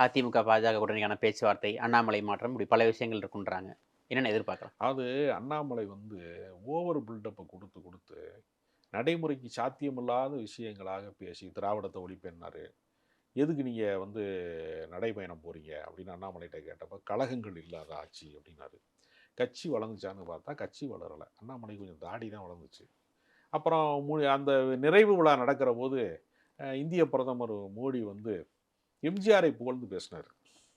அதிமுக பாஜக கூட்டணிக்கான பேச்சுவார்த்தை அண்ணாமலை மாற்றம் இப்படி பல விஷயங்கள் இருக்குன்றாங்க. என்னென்ன எதிர்பார்க்கலாம்? அது அண்ணாமலை வந்து ஓவர் பில்டப்பை கொடுத்து கொடுத்து நடைமுறைக்கு சாத்தியமில்லாத விஷயங்களாக பேசி திராவிடத்தை ஒழிப்பேன்னாரு. எதுக்கு நீங்கள் வந்து நடைபயணம் போகிறீங்க அப்படின்னு அண்ணாமலைகிட்ட கேட்டப்போ கழகங்கள் இல்லாத ஆட்சி அப்படின்னாரு. கட்சி வளர்ந்துச்சான்னு பார்த்தா கட்சி வளரலை. அண்ணாமலை கொஞ்சம் தாடி தான் வளர்ந்துச்சு. அப்புறம் மு அந்த நிறைவு விழா நடக்கிற போது இந்திய பிரதமர் மோடி வந்து எம்ஜிஆரை புகழ்ந்து பேசினார்.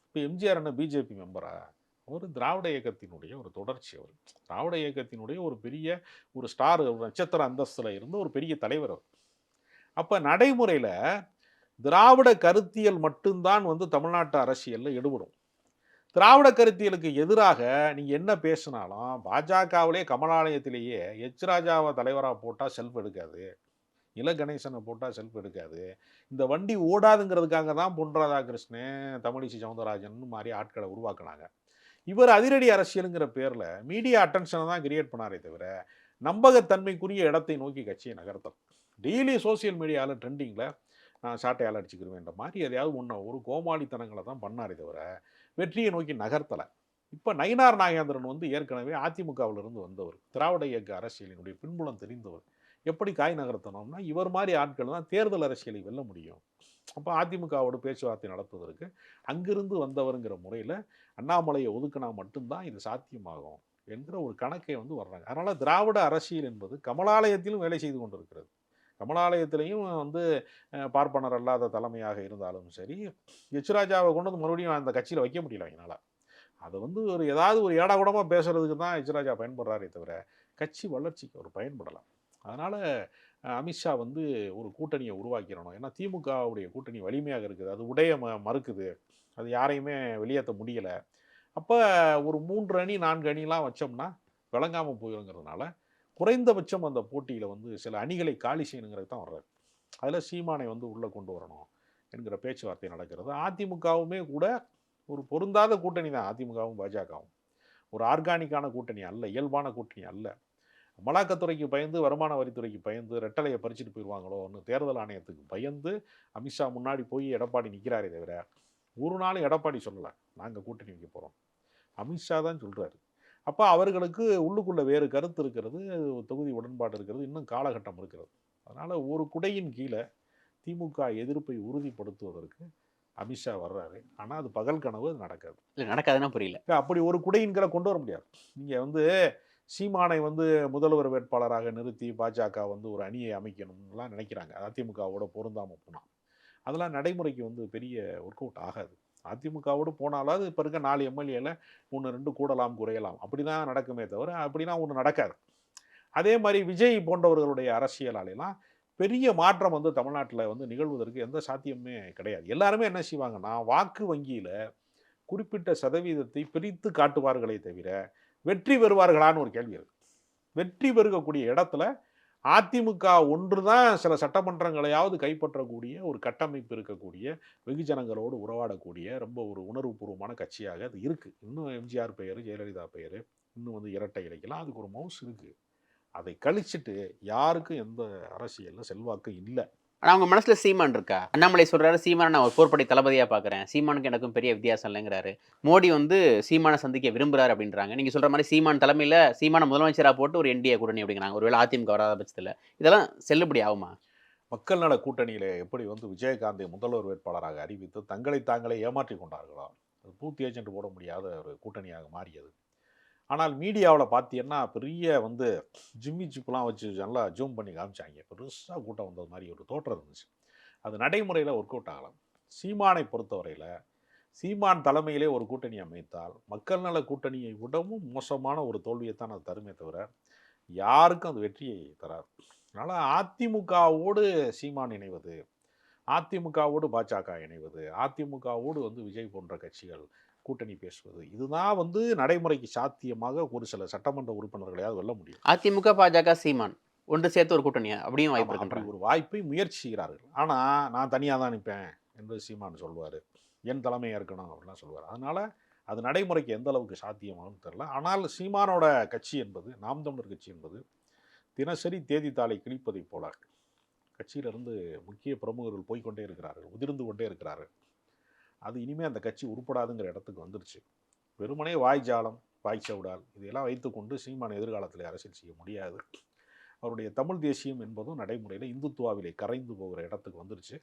இப்போ எம்ஜிஆர் என்ன பிஜேபி மெம்பரா? அவர் திராவிட இயக்கத்தினுடைய ஒரு தொடர்ச்சி அவர். திராவிட இயக்கத்தினுடைய ஒரு பெரிய ஒரு ஸ்டார் ஒரு நட்சத்திர அந்தஸ்தில் இருந்த ஒரு பெரிய தலைவர் அவர். அப்போ நடைமுறையில் திராவிட கருத்தியல் மட்டும்தான் வந்து தமிழ்நாட்டு அரசியலில் எடுபடும். திராவிட கருத்தியலுக்கு எதிராக நீங்கள் என்ன பேசினாலும் பாஜகவிலே கமலாலயத்திலேயே எச். ராஜாவை தலைவராக போட்டால் செல்ஃப் எடுக்காது. இல கணேசனை போட்டால் செல்ஃப் எடுக்காது. இந்த வண்டி ஓடாதுங்கிறதுக்காக தான் பொன் ராதாகிருஷ்ணன் தமிழிசை சவுந்தரராஜன் மாதிரி ஆட்களை உருவாக்குனாங்க. இவர் அதிரடி அரசியலுங்கிற பேரில் மீடியா அட்டென்ஷனை தான் கிரியேட் பண்ணாரே தவிர நம்பகத்தன்மைக்குரிய இடத்தை நோக்கி கட்சியை நகர்த்தல் டெய்லி சோஷியல் மீடியாவில் ட்ரெண்டிங்கில் நான் சாட்டையால் அடிச்சுக்கிடுவேன்ற மாதிரி எதையாவது ஒன்று ஒரு கோமாளித்தனங்களை தான் பண்ணாரே தவிர வெற்றியை நோக்கி நகர்த்தலை. இப்போ நயினார் நாகேந்திரன் வந்து ஏற்கனவே அதிமுகவிலிருந்து வந்தவர். திராவிட இயக்க அரசியலினுடைய பின்புலம் தெரிந்தவர். எப்படி காய் நகர்த்தணும்னா இவர் மாதிரி ஆட்கள் தான் தேர்தல் அரசியலை வெல்ல முடியும். அப்போ அதிமுகவோட பேச்சுவார்த்தை நடத்துவதற்கு அங்கிருந்து வந்தவருங்கிற முறையில் அண்ணாமலையை ஒதுக்கினா மட்டும்தான் இது சாத்தியமாகும் என்கிற ஒரு கணக்கை வந்து வர்றாங்க. அதனால் திராவிட அரசியல் என்பது கமலாலயத்திலும் வேலை செய்து கொண்டிருக்கிறது. கமலாலயத்திலையும் வந்து பார்ப்பனர் அல்லாத தலைமையாக இருந்தாலும் சரி யச்சுராஜாவை கொண்டு வந்து மறுபடியும் அந்த கட்சியில் வைக்க முடியல என்னால் அதை வந்து ஒரு ஏதாவது ஒரு ஏடாகூடமாக பேசுறதுக்கு தான் யச்சுராஜா பயன்படுறாரே தவிர கட்சி வளர்ச்சிக்கு அவர் பயன்படலாம். அதனால் அமித்ஷா வந்து ஒரு கூட்டணியை உருவாக்கிடணும். ஏன்னா திமுகவுடைய கூட்டணி வலிமையாக இருக்குது. அது உடைய ம மறுக்குது. அது யாரையுமே வெளியேற்ற முடியலை. அப்போ ஒரு மூன்று அணி நான்கு அணிலாம் வச்சோம்னா விளங்காமல் போயிருங்கிறதுனால குறைந்தபட்சம் அந்த போட்டியில் வந்து சில அணிகளை காலி செய்யணுங்கிறது தான் வர்றாரு. அதில் சீமானை வந்து உள்ளே கொண்டு வரணும் என்கிற பேச்சுவார்த்தை நடக்கிறது. அதிமுகவுமே கூட ஒரு பொருந்தாத கூட்டணி தான். அதிமுகவும் பாஜகவும். ஒரு ஆர்கானிக்கான கூட்டணி அல்ல இயல்பான கூட்டணி அல்ல. அமலாக்கத்துறைக்கு பயந்து வருமான வரித்துறைக்கு பயந்து ரெட்டலையை பறிச்சுட்டு போயிடுவாங்களோன்னு தேர்தல் ஆணையத்துக்கு பயந்து அமித்ஷா முன்னாடி போய் எடப்பாடி நிற்கிறாரே தவிர ஒரு நாளும் எடப்பாடி சொல்லலை. நாங்கள் கூட்டணி வைக்க போகிறோம் அமித்ஷா தான் சொல்கிறாரு அப்போ அவர்களுக்கு உள்ளுக்குள்ளே வேறு கருத்து இருக்கிறது தொகுதி உடன்பாடு இருக்கிறது இன்னும் காலகட்டம் இருக்கிறது. அதனால் ஒரு குடையின் கீழே திமுக எதிர்ப்பை உறுதிப்படுத்துவதற்கு அமித்ஷா வர்றாரு. ஆனால் அது பகல் கனவு அது நடக்காது. இல்லை நடக்காதுன்னா புரியல. அப்படி ஒரு குடையின் கீழே கொண்டு வர முடியாது. நீங்கள் வந்து சீமானை வந்து முதல்வர் வேட்பாளராக நிறுத்தி பாஜக வந்து ஒரு அணியை அமைக்கணும்லாம் நினைக்கிறாங்க. அதிமுகவோட பொருந்தாமல் போனால் அதெல்லாம் நடைமுறைக்கு வந்து பெரிய ஒர்க் அவுட் ஆகாது. அதிமுகவோடு போனாலாவது இப்போ இருக்க நாலு எம்எல்ஏல ஒன்று ரெண்டு கூடலாம் குறையலாம். அப்படி தான் நடக்குமே தவிர அப்படின்னா ஒன்று நடக்காது. அதே மாதிரி விஜய் போன்றவர்களுடைய அரசியலாலையெல்லாம் பெரிய மாற்றம் வந்து தமிழ்நாட்டில் வந்து நிகழ்வதற்கு எந்த சாத்தியமுமே கிடையாது. எல்லாருமே என்ன செய்வாங்கன்னா வாக்கு வங்கியில் குறிப்பிட்ட சதவீதத்தை பிரித்து காட்டுவார்களே தவிர வெற்றி பெறுவார்களான்னு ஒரு கேள்வி இருக்குது வெற்றி பெறுகக்கூடிய இடத்துல அதிமுக ஒன்று தான் சில சட்டமன்றங்களையாவது கைப்பற்றக்கூடிய ஒரு கட்டமைப்பு இருக்கக்கூடிய வெகுஜனங்களோடு உறவாடக்கூடிய ரொம்ப ஒரு உணர்வுபூர்வமான கட்சியாக அது இருக்குது இன்னும் எம்ஜிஆர் பெயர் ஜெயலலிதா பெயர் இன்னும் வந்து இரட்டை இலைக்கெல்லாம் அதுக்கு ஒரு மவுஸ் இருக்குது அதை கழிச்சிட்டு யாருக்கும் எந்த அரசியலில் செல்வாக்கு இல்லை. ஆனால் அவங்க மனசில் சீமான் இருக்கா? அண்ணாமலை சொல்கிறாரு சீமானை நான் ஒரு போர்ப்படை தளபதியாக பார்க்குறேன் சீமானுக்கு எனக்கும் பெரிய வித்தியாசம் இல்லைங்கிறாரு. மோடி வந்து சீமானை சந்திக்க விரும்புகிறார் அப்படின்றாங்க. நீங்கள் சொல்கிற மாதிரி சீமான் தலைமையில் சீமான முதலமைச்சராக போட்டு ஒரு என்டிஏ கூட்டணி அப்படிங்கிறாங்க. ஒருவேளை அதிமுக வராத பட்சத்தில். இதெல்லாம் செல்லுபடி ஆகுமா? மக்கள் நல கூட்டணியில் எப்படி வந்து விஜயகாந்தை முதல்வர் வேட்பாளராக அறிவித்து தங்களை தாங்களே ஏமாற்றி கொண்டார்களோ? பூத்தி ஏஜென்ட் போட முடியாத ஒரு கூட்டணியாக மாறியது. ஆனால் மீடியாவில் பார்த்தீங்கன்னா பெரிய வந்து ஜிம்மி ஜிப்லாம் வச்சு நல்லா ஜூம் பண்ணி காமிச்சாங்க. பெருசாக கூட்டம் வந்தது மாதிரி ஒரு தோற்றம் இருந்துச்சு. அது நடைமுறையில் ஒர்க் அவுட் ஆகலாம். சீமானை பொறுத்தவரையில் சீமான் தலைமையிலே ஒரு கூட்டணி அமைத்தால் மக்கள் நல கூட்டணியை விடவும் மோசமான ஒரு தோல்வியைத்தான் அது தருமே தவிர யாருக்கும் அது வெற்றியை தராது. அதனால் அதிமுகவோடு சீமான் இணைவது அதிமுகவோடு பாஜக இணைவது அதிமுகவோடு வந்து விஜய் போன்ற கட்சிகள் கூட்டணி பேசுவது. இதுதான் வந்து நடைமுறைக்கு சாத்தியமாக ஒரு சில சட்டமன்ற உறுப்பினர்களையாவது வெல்ல முடியும். அதிமுக பாஜக சீமான் ஒன்று சேர்த்து ஒரு கூட்டணியா அப்படியும் வாய்ப்பு அப்படி இருக்குன்றாங்க ஒரு வாய்ப்பை முயற்சி செய்கிறார்கள் ஆனால் நான் தனியாக தான் நிற்பேன் என்று சீமான் சொல்வார். என் தலைமையாக இருக்கணும் அப்படிலாம் சொல்லுவார் அதனால் அது நடைமுறைக்கு எந்த அளவுக்கு சாத்தியமாகும் தெரில ஆனால் சீமானோட கட்சி என்பது நாம் தமிழர் கட்சி என்பது தினசரி தேதித்தாளை கிழிப்பதைப் போல கட்சியிலிருந்து முக்கிய பிரமுகர்கள் போய்க்கொண்டே இருக்கிறார்கள் உதிர்ந்து கொண்டே இருக்கிறார்கள். அது இனிமேல் அந்த கட்சி உருப்படாதுங்கிற இடத்துக்கு வந்துருச்சு. வெறுமனே வாய் ஜாலம் வாய்ச்சவுடால் இதையெல்லாம் வைத்துக்கொண்டு சீமான் எதிர்காலத்தில் அரசியல் செய்ய முடியாது. அவருடைய தமிழ் தேசியம் என்பதும் நடைமுறையில் இந்துத்துவாவிலே கரைந்து போகிற இடத்துக்கு வந்துருச்சு.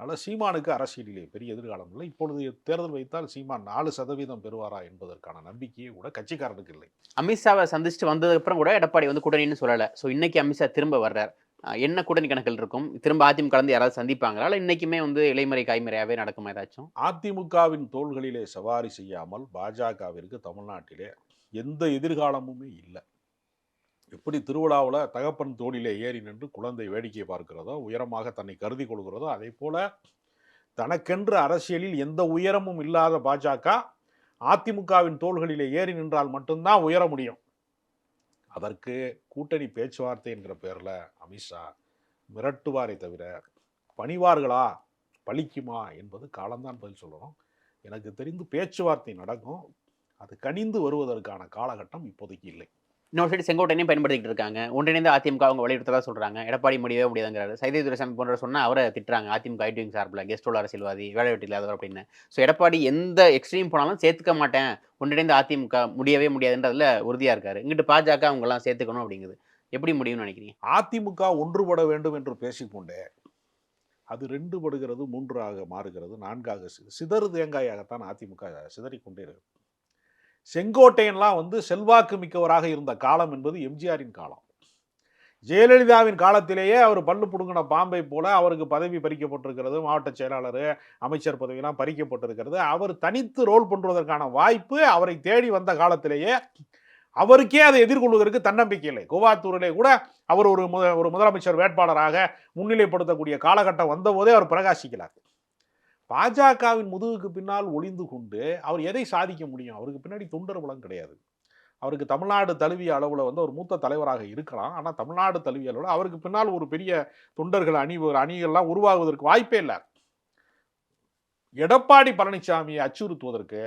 அதனால் சீமானுக்கு அரசியலிலே பெரிய எதிர்காலம் இல்லை. இப்பொழுது தேர்தல் வைத்தால் சீமான் நாலு சதவீதம் பெறுவாரா என்பதற்கான நம்பிக்கையே கூட கட்சிக்காரனுக்கு இல்லை. அமித்ஷாவை சந்திச்சுட்டு வந்ததுக்கப்புறம் கூட எடப்பாடி வந்து கூட்டணின்னு சொல்லலை. ஸோ இன்னைக்கு அமித்ஷா திரும்ப வர்றார். என்ன கூட்டணி கணக்கில் இருக்கும்? திரும்ப அதிமுக கலந்து யாராவது சந்திப்பாங்களா? இல்லை இன்னைக்குமே வந்து இலைமறை காய்மறையாகவே நடக்குமா ஏதாச்சும்? அதிமுகவின் தோள்களிலே சவாரி செய்யாமல் பாஜகவிற்கு தமிழ்நாட்டிலே எந்த எதிர்காலமுமே இல்லை. எப்படி திருவிழாவில் தகப்பன் தோளிலே ஏறி நின்று குழந்தை வேடிக்கை பார்க்கிறதோ உயரமாக தன்னை கருதி கொள்கிறதோ அதே போல தனக்கென்று அரசியலில் எந்த உயரமும் இல்லாத பாஜக அதிமுகவின் தோள்களிலே ஏறி நின்றால் மட்டும்தான் உயர முடியும். அதற்கு கூட்டணி பேச்சுவார்த்தை என்கிற பேரில் அமித்ஷா மிரட்டுவாரே தவிர பணிவார்களா? பழிக்குமா? என்பது காலம்தான் பதில் சொல்லணும். எனக்கு தெரிந்து பேச்சுவார்த்தை நடக்கும். அது கனிந்து வருவதற்கான காலகட்டம் இப்போதைக்கு இல்லை. இன்னொரு சைடு செங்கோட்டையும் பயன்படுத்திட்டு இருக்காங்க. ஒன்றிணைந்து அதிமுக அவங்க வலியுறுத்ததா சொல்றாங்க. எடப்பாடி முடியவே முடியாதுங்கிறாரு. சைதை துரைசாமி போன்ற சொன்னால் அவரை திட்டுறாங்க. அதிமுக ஐடிவிங் சார்பில் கெஸ்ட் உள்ள அரசியல்வாதி வேலை வெட்டி இல்லாதவர் அப்படின்னு. ஸோ எடப்பாடி எந்த எக்ஸ்ட்ரீம் போனாலும் சேர்த்துக்க மாட்டேன். ஒன்றிணைந்து அதிமுக முடியவே முடியாதுன்றதுல உறுதியாக இருக்காரு. இங்கிட்டு பாஜக அவங்கெல்லாம் சேர்த்துக்கணும் அப்படிங்குது. எப்படி முடியும்னு நினைக்கிறீங்க? அதிமுக ஒன்றுபட வேண்டும் என்று பேசிக்கொண்டே அது ரெண்டு படுகிறது மூன்றாக மாறுகிறது நான்காக சிதறு தேங்காயாகத்தான் அதிமுக சிதறிக்கொண்டே இருக்கு. செங்கோட்டையன்லாம் வந்து செல்வாக்கு மிக்கவராக இருந்த காலம் என்பது எம்ஜிஆரின் காலம். ஜெயலலிதாவின் காலத்திலேயே அவர் பல்லு புடுங்கின பாம்பை போல அவருக்கு பதவி பறிக்கப்பட்டிருக்கிறது மாவட்ட செயலாளர் அமைச்சர் பதவியெல்லாம் பறிக்கப்பட்டிருக்கிறது. அவர் தனித்து ரோல் பண்ணுவதற்கான வாய்ப்பு அவரை தேடி வந்த காலத்திலேயே அவருக்கே அதை எதிர்கொள்வதற்கு தன்னம்பிக்கை இல்லை. கோவாத்தூரிலே கூட அவர் ஒரு முத ஒரு முதலமைச்சர் வேட்பாளராக முன்னிலைப்படுத்தக்கூடிய காலகட்டம் வந்தபோதே அவர் பிரகாசிக்கிறார். பாஜகவின் முதுகுக்கு பின்னால் ஒளிந்து கொண்டு அவர் எதை சாதிக்க முடியும்? அவருக்கு பின்னாடி தொண்டர் பலம் கிடையாது. அவருக்கு தமிழ்நாடு தழுவிய அளவில் வந்து ஒரு மூத்த தலைவராக இருக்கலாம். ஆனால் தமிழ்நாடு தழுவிய அளவில் அவருக்கு பின்னால் ஒரு பெரிய தொண்டர்கள் அணி அணிகள்லாம் உருவாகுவதற்கு வாய்ப்பே இல்லை. எடப்பாடி பழனிசாமியை அச்சுறுத்துவதற்கு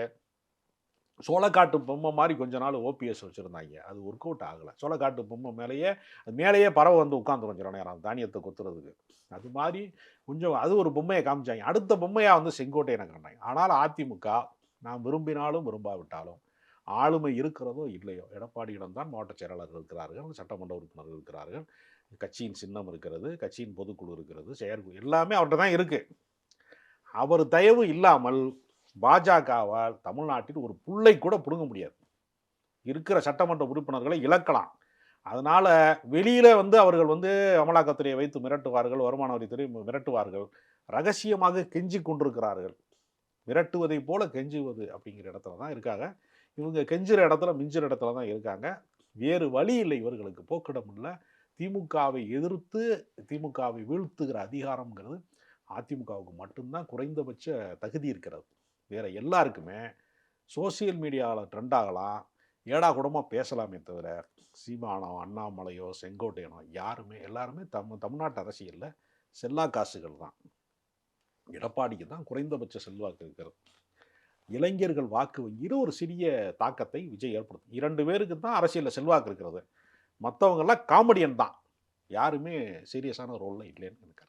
சோளக்காட்டு பொம்மை மாதிரி கொஞ்ச நாள் ஓபிஎஸ் வச்சுருந்தாங்க. அது ஒர்க் அவுட் ஆகலை. சோளக்காட்டு பொம்மை மேலேயே அது மேலேயே பறவை வந்து உட்காந்து கொஞ்சம் நேரம் தானியத்தை கொத்துறதுக்கு. அது மாதிரி கொஞ்சம் அது ஒரு பொம்மையை காமிச்சாங்க. அடுத்த பொம்மையாக வந்து செங்கோட்டையனை கண்டாங்க ஆனால் அதிமுக நாம் விரும்பினாலும் விரும்பாவிட்டாலும் ஆளுமை இருக்கிறதோ இல்லையோ எடப்பாடியிடம் தான் மாவட்ட செயலாளர்கள் இருக்கிறார்கள் சட்டமன்ற உறுப்பினர்கள் இருக்கிறார்கள். கட்சியின் சின்னம் இருக்கிறது கட்சியின் பொதுக்குழு இருக்கிறது செயற்குழு எல்லாமே அவர்கிட்ட தான் இருக்குது அவர் தயவு இல்லாமல் பாஜகவால் தமிழ்நாட்டில் ஒரு புள்ளை கூட பிடுங்க முடியாது. இருக்கிற சட்டமன்ற உறுப்பினர்களை இழக்கலாம். அதனால் வெளியில் வந்து அவர்கள் வந்து அமலாக்கத்துறையை வைத்து மிரட்டுவார்கள் வருமான வரித்துறை மிரட்டுவார்கள். ரகசியமாக கெஞ்சி கொண்டிருக்கிறார்கள். மிரட்டுவதை போல கெஞ்சுவது அப்படிங்கிற இடத்துல தான் இருக்காங்க. இவங்க கெஞ்சுற இடத்துல மிஞ்சுற இடத்துல தான் இருக்காங்க. வேறு வழி இல்லை இவர்களுக்கு. போக்கிடம் இல்லை. திமுகவை எதிர்த்து திமுகவை வீழ்த்துகிற அதிகாரம்ங்கிறது அதிமுகவுக்கு மட்டும்தான் குறைந்தபட்ச தகுதி இருக்கிறது. வேறு எல்லாருக்குமே சோசியல் மீடியாவில் ட்ரெண்ட் ஆகலாம். ஏடா கூடமாக பேசலாமே தவிர சீமானோ அண்ணாமலையோ செங்கோட்டையனோ யாருமே எல்லாருமே தம் தமிழ்நாட்டு அரசியலில் செல்லா காசுகள் தான். எடப்பாடிக்கு தான் குறைந்தபட்ச செல்வாக்கு இருக்கிறது. இளைஞர்கள் வாக்கு வங்கியில் ஒரு சிறிய தாக்கத்தை விஜய் ஏற்படுத்தும். இரண்டு பேருக்கு தான் அரசியலில் செல்வாக்கு இருக்கிறது. மற்றவங்கெல்லாம் காமெடியன் தான். யாருமே சீரியஸான ரோலில் இல்லைன்னு எனக்கு